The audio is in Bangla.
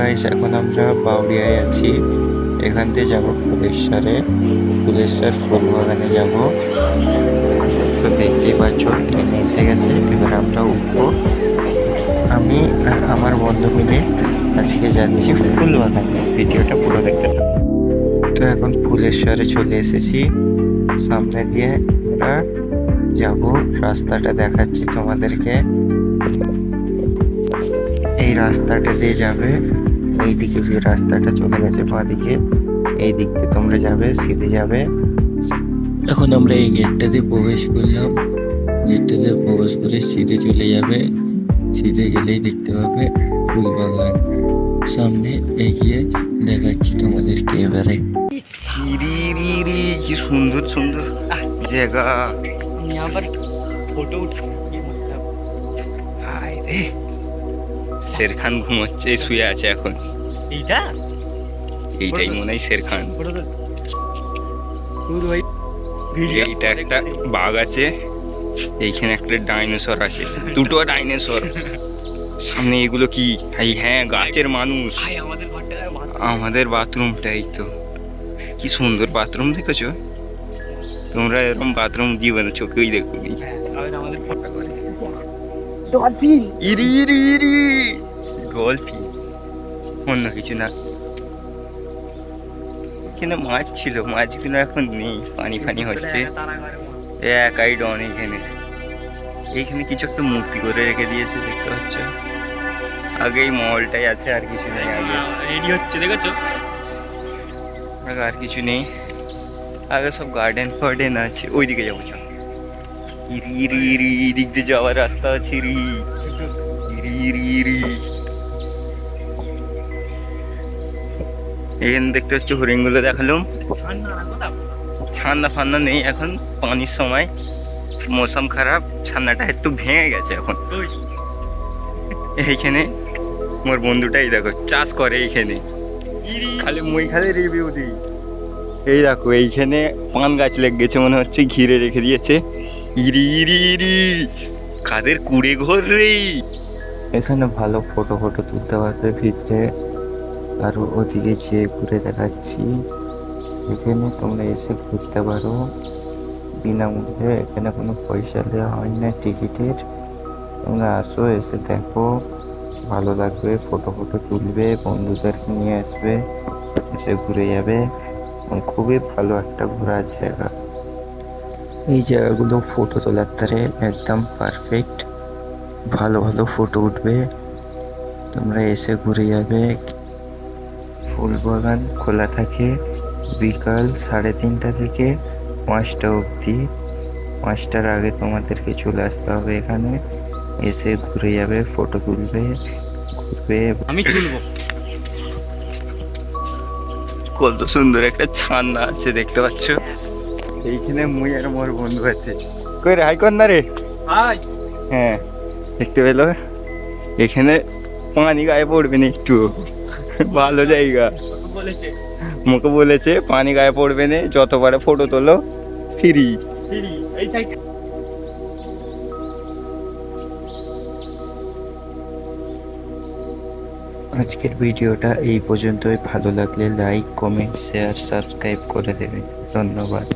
গাইস এখন আমরা বাউরিয়ায় আছি। এখান থেকে যাব ফুলেশ্বরে। ফুলেশ্বর ফুল বাগানে যাব। তো দেখতেই পাচ্ছ ট্রেন এসে গেছে। এবার আমরা উঠবো। আমি আর আমার বন্ধু মিলে আজকে যাচ্ছি ফুল বাগানে। ভিডিওটা পুরো দেখতে থাকো। তো এখন ফুলেশ্বরে চলে এসেছি। সামনে দিয়ে আমরা যাব। রাস্তাটা দেখাচ্ছি তোমাদেরকে। এই রাস্তাটা দিয়ে যাবে এই দিকে যে রাস্তাটা চলে গেছে বা দিকে এই দিক দিয়ে তোমরা যাবে সিধে যাবে। এখন আমরা এই গেটটা দিয়ে প্রবেশ করলাম। গেটটা দিয়ে প্রবেশ করে সিধে চলে যাবে। সিধে গেলেই দেখতে পাবে ফুল বাগান সামনে এগিয়ে দেখাচ্ছি তোমাদেরকে এবারে। কি সুন্দর সুন্দর। জায়গা। আবার ফটো রে। শের খান ঘুমোচ্ছে শুয়ে আছে এখন। এইটা? এইটাই মনে হয় শের খান এইটা একটা বাঘ আছে এইখানে একটা ডাইনোসর আছে। দুটো ডাইনোসর। সামনে এগুলো কি? এই হ্যাঁ গাছের মানুষ। আমাদের বাথরুমটাই তো। কি সুন্দর বাথরুম দেখেছ? তোমরা এরকম বাথরুম দিবে না চোখেই দেখো আর আমাদের ফটো করে। ডলফিন ইরি ইরি ইরি। ডলফিন অন্য কিছু না। এখানে মাছ ছিল মাছগুলো এখন নেই পানি ফানি হচ্ছে। একাই ডন এখানে। এইখানে কিছু একটা মূর্তি করে রেখে দিয়েছে দেখতে পাচ্ছ? আগে এই মলটাই আছে আর কিছু নেই আগে। রেডি হচ্ছে দেখেছ? আগে আর কিছু নেই। আগে সব গার্ডেন ফার্ডেন আছে ওইদিকে যাব চল। ইরি ইরি ইরি দিক দিয়ে যাওয়ার রাস্তা আছে রি ইরি ইরি ইরি। এখানে দেখতে হচ্ছে হরিণগুলো দেখালুম। ছান্না ফান্না নেই এখন পানির সময়। মৌসুম খারাপ ছান্নাটা একটু ভেঙে গেছে এখন। এইখানে মোর বন্ধুটাই দেখো চাষ করে এইখানে। ইরি। খালি মই খালি রিভিউ দিই। এই দেখো এইখানে পান গাছ লেগে গেছে মনে হচ্ছে ঘিরে রেখে দিয়েছে। ইরি ইরি ইরি। কাদের কুড়ে ঘর রে? এখানে ভালো ফটো ফটো তুলতে পারবে ভিতরে আর ওদিকে যেয়ে ঘুরে দেখাচ্ছি। এখানে তোমরা এসে ঘুরতে পারো। বিনামূল্যে এখানে কোনো পয়সা দেওয়া হয় না টিকিটের। তোমরা আসো, এসে দেখো। ভালো লাগবে ফটো ফটো তুলবে, বন্ধুদেরকে নিয়ে আসবে, এসে ঘুরে যাবে। খুবই ভালো একটা ঘোরার জায়গা। এই জায়গাগুলো ফটো তোলার তারে একদম পারফেক্ট ভালো ভালো ফটো উঠবে। তোমরা এসে ঘুরে যাবে। ফুল বাগান খোলা থাকে বিকাল সাড়ে তিনটা থেকে পাঁচটা অবধি। পাঁচটার আগে তোমাদেরকে চলে আসতে হবে এখানে। এসে ঘুরে যাবে ফটো তুলবে ঘুরবে। আমি তুলবো। কত সুন্দর একটা ছান্না আছে দেখতে পাচ্ছ? এইখানে মুই আর মোর বন্ধু আছে। কই রে হাই কর না রে? হাই। হ্যাঁ দেখতে পেল? এখানে পানি গায়ে পড়বে না একটু। ভালো জায়গা। মুখে বলেছে, পানি গায়ে পড়বে না, যতবারে ফটো তোলো ফ্রি আজকের ভিডিওটা এই পর্যন্তই। ভালো লাগলে লাইক কমেন্ট শেয়ার সাবস্ক্রাইব করে দেবে ধন্যবাদ।